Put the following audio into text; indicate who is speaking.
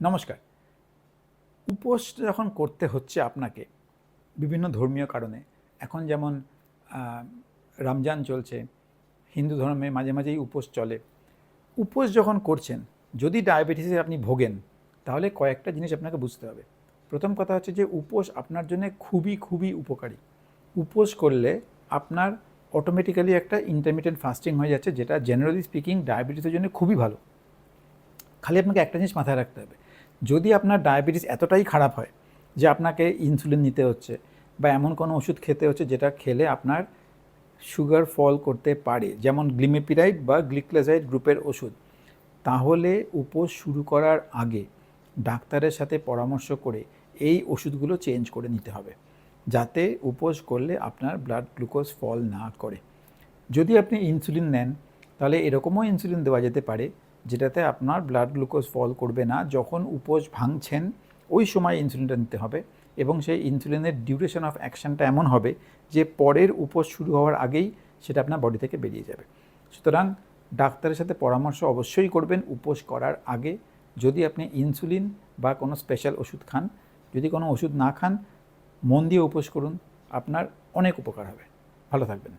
Speaker 1: নমস্কার। উপোস যখন করতে হচ্ছে আপনাকে বিভিন্ন ধর্মীয় কারণে, এখন যেমন রমজান চলছে, হিন্দু ধর্মে মাঝে মাঝেই উপোস চলে। উপোস যখন করছেন, যদি ডায়াবেটিসে আপনি ভোগেন, তাহলে কয়েকটা জিনিস আপনাকে বুঝতে হবে। প্রথম কথা হচ্ছে যে, উপোস আপনার জন্য খুবই খুবই উপকারী। উপোস করলে আপনার অটোমেটিক্যালি একটা ইন্টারমিডিয়েন্ট ফাস্টিং হয়ে যাচ্ছে, যেটা জেনারেলি স্পিকিং ডায়াবেটিসের জন্য খুবই ভালো। খালি আপনাকে একটা জিনিস মাথায় রাখতে হবে যদি আপনার ডায়াবেটিস এতটাই খারাপ হয় যে আপনাকে ইনসুলিন নিতে হচ্ছে বা এমন কোনো ওষুধ খেতে হচ্ছে যেটা খেলে আপনার সুগার ফল করতে পারে, যেমন গ্লিমেপিরাইড বা গ্লিক্লোজাইড গ্রুপের ওষুধ, তাহলে উপোস শুরু করার আগে ডাক্তারের সাথে পরামর্শ করে এই ওষুধগুলো চেঞ্জ করে নিতে হবে, যাতে উপোস করলে আপনার ব্লাড গ্লুকোজ ফল না করে। যদি আপনি ইনসুলিন নেন, তাহলে এরকমও ইনসুলিন দেওয়া যেতে পারে যেটাতে আপনার ব্লাড গ্লুকোজ ফল করবে না, যখন উপোস ভাঙছেন, ওই সময় ইনসুলিনটা নিতে হবে এবং সেই ইনসুলিনের ডিউরেশন অফ অ্যাকশনটা এমন হবে যে পরের উপোস শুরু হওয়ার আগেই সেটা আপনার বডি থেকে বেরিয়ে যাবে। সুতরাং ডাক্তারের সাথে পরামর্শ অবশ্যই করবেন উপোস করার আগে। যদি আপনি ইনসুলিন বা কোনো স্পেশাল ওষুধ খান, যদি কোনো ওষুধ না খান, মন দিয়ে উপোস করুন, আপনার অনেক উপকার হবে। ভালো থাকবেন।